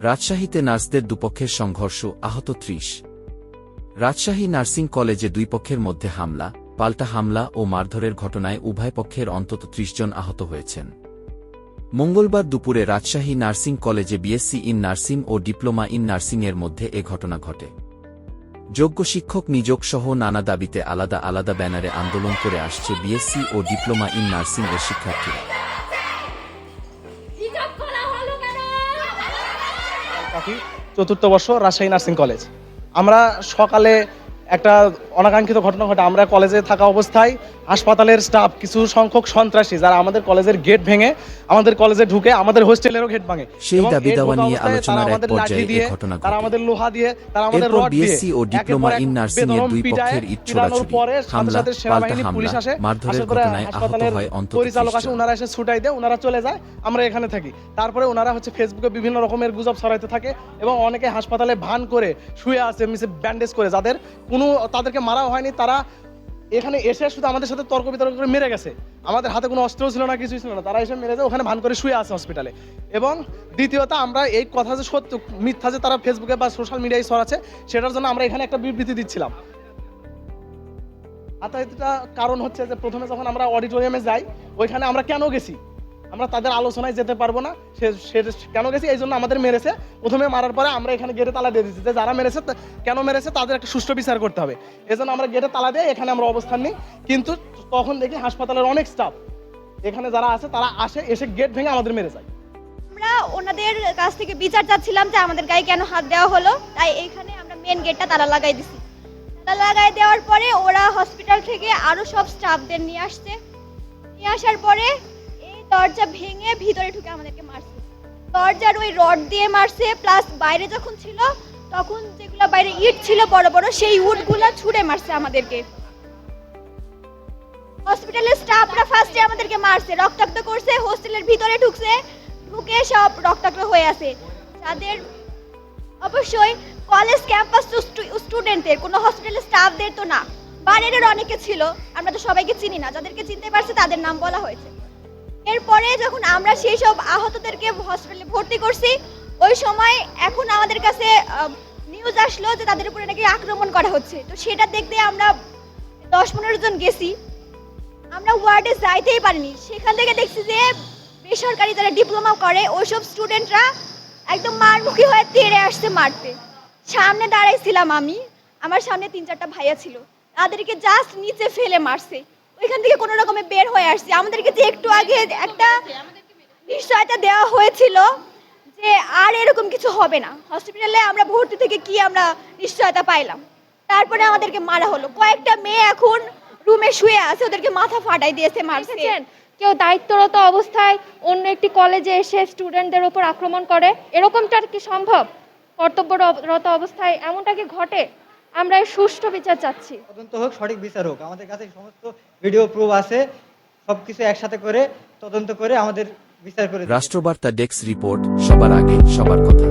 রাজশাহীতে নার্সদের দুপক্ষের সংঘর্ষ, আহত ত্রিশ। রাজশাহী নার্সিং কলেজে দুই পক্ষের মধ্যে হামলা, পাল্টা হামলা ও মারধরের ঘটনায় উভয় পক্ষের অন্তত ত্রিশ জন আহত হয়েছেন। মঙ্গলবার দুপুরে রাজশাহী নার্সিং কলেজে বিএসসি ইন নার্সিং ও ডিপ্লোমা ইন নার্সিংয়ের মধ্যে এ ঘটনা ঘটে। যোগ্য শিক্ষক নিযোগ সহ নানা দাবিতে আলাদা আলাদা ব্যানারে আন্দোলন করে আসছে বিএসসি ও ডিপ্লোমা ইন নার্সিং এর শিক্ষার্থীরা। চতুর্থ বর্ষ রাজশাহী নার্সিং কলেজ। আমরা সকালে একটা অনাকাঙ্ক্ষিত ঘটনা ঘটে। আমরা কলেজে থাকা অবস্থায় হাসপাতালের স্টাফ কিছু সংখ্যক সন্ত্রাসী যারা আমাদের কলেজের গেট ভেঙে আমাদের কলেজে ঢুকে আমাদের হোস্টেলেরও গেট ভাঙে। সেই দাবি দাওয়া নিয়ে আলোচনার এক পর্যায়ে লাঠি এ দিয়ে, ঘটনা তারা ঘটে। আমাদের লোহা দিয়ে তারা আমাদের রড দিয়ে BSc ও ডিপ্লোমা ইন নার্সিং এর দুই পক্ষের সাথে হামলা, পাল্টা পুলিশ হামলা, আসে। মারধরের ঘটনায় আহত হাসপাতালের হয় অন্তত পরিচালক আসে ওনারা এসে ছুটাই দেয় ওনারা চলে যায় আমরা এখানে থাকি। তারপরে ওনারা হচ্ছে ফেসবুকে বিভিন্ন রকমের গুজব ছড়াইতে থাকে এবং অনেকে হাসপাতালে ভান করে শুয়ে আছে মিসে ব্যান্ডেজ করে যাদের কোনো তাদেরকে মারাও হয়নি, তারা এখানে এসে শুধু আমাদের সাথে তর্ক বিতর্ক করে মেরে গেছে। আমাদের হাতে কোনো অস্ত্র ছিল না, কিছুই ছিল না। তারা এসে মেরে যায় ওখানে ভান করে শুয়ে আছে হসপিটালে এবং দ্বিতীয়ত আমরা এই কথা যে সত্য, মিথ্যা যে তারা ফেসবুকে বা সোশ্যাল মিডিয়ায় ছড়াচ্ছে, সেটার জন্য আমরা এখানে একটা বিবৃতি দিচ্ছিলাম। এটা কারণ হচ্ছে যে প্রথমে যখন আমরা অডিটোরিয়ামে যাই, ওইখানে আমরা কেন গেছি? আমরা তাদের আলোচনায় যেতে পারব না। সে সে কেন গেছি? এই জন্য আমাদের মেরেছে। প্রথমে মারার পরে আমরা এখানে গেটে তালা দিয়ে দিচ্ছি যে যারা মেরেছে কেন মেরেছে? তাদের একটা সুষ্ঠু বিচার করতে হবে। এই জন্য আমরা গেটে তালা দিয়ে এখানে আমরা অবস্থান নিই। কিন্তু তখন দেখি হাসপাতালের অনেক স্টাফ এখানে যারা আছে, তারা আসে, এসে গেট ভেঙে আমাদের মেরে যায়। আমরা ওনাদের কাছ থেকে বিচার চাচ্ছিলাম যে আমাদের গায়ে কেন হাত দেওয়া হলো। তাই এইখানে আমরা মেন গেটটা তালা লাগাই দিছি। তালা লাগাই দেওয়ার পরে ওরা হসপিটাল থেকে আরও সব স্টাফদের নিয়ে আসছে। নিয়ে আসার পরে দরজা ভেঙে ভিতরে ঢুকে আমাদেরকে মারছে। দরজার ওই রড দিয়ে মারছে প্লাস বাইরে যখন ছিল, তখন যেগুলো বাইরে ইট ছিল বড় বড়, সেই উটগুলো ছুঁড়ে মারছে আমাদেরকে। হসপিটালের স্টাফরা ফার্স্টে আমাদেরকে মারছে, রক্তাক্ত করছে হোস্টেলের ভিতরে ঢুকছে, ঢুকে সব রক্তাক্ত হয়ে আছে। তাদের অবশ্যই কলেজ ক্যাম্পাস স্টুডেন্টদের কোনো হসপিটালের স্টাফদের তো না। বাইরের অনেকে ছিল, আমরা তো সবাইকে চিনি না। যাদেরকে চিনতে পারছে তাদের নাম বলা হয়েছে। এরপরে যখন আমরা সেই সব আহতদেরকে হসপিটালে ভর্তি করছি, ওই সময় এখন আমাদের কাছে নিউজ আসলো যে তাদের উপরে নাকি আক্রমণ করা হচ্ছে। তো সেটা দেখতে আমরা দশ পনেরো জন গেছি। আমরা ওয়ার্ডে যাইতেই পারিনি। সেখান থেকে দেখছি যে বেসরকারি যারা ডিপ্লোমা করে, ওইসব স্টুডেন্টরা একদম মারমুখী হয়ে তেড়ে আসছে মারতে। সামনে দাঁড়াইছিলাম আমি। আমার সামনে তিন চারটা ভাইয়া ছিল। তাদেরকে জাস্ট নিচে ফেলে মারছে। ওইখান থেকে কোনো রকমে বের হয়ে আসছে। আমাদেরকে যে একটু আগে একটা নিশ্চয়তা দেওয়া হয়েছিল যে আর এরকম কিছু হবে না। হসপিটালে আমরা ভর্তি থেকে কি আমরা নিশ্চয়তা পাইলাম। তারপরে আমাদেরকে মারা হলো। কয়েকটা মেয়ে এখন রুমে শুয়ে আছে, ওদেরকে মাথা ফাটাই দিয়েছে মারছে। দেখেছেন? কেউ দায়িত্বরত অবস্থায় অন্য একটি কলেজে এসে স্টুডেন্টদের ওপর আক্রমণ করে। এরকমটা কি সম্ভব? কর্তব্যরত অবস্থায় এমনটা কি ঘটে? আমরা সুষ্ঠু বিচার চাচ্ছি। তদন্ত হোক সঠিক বিচার হোক। আমাদের কাছে সমস্ত ভিডিও প্রুফ আছে। সবকিছু একসাথে করে তদন্ত করে আমাদের বিচার করে রাষ্ট্রবার্তা ডেস্ক রিপোর্ট সবার আগে সবার কথা।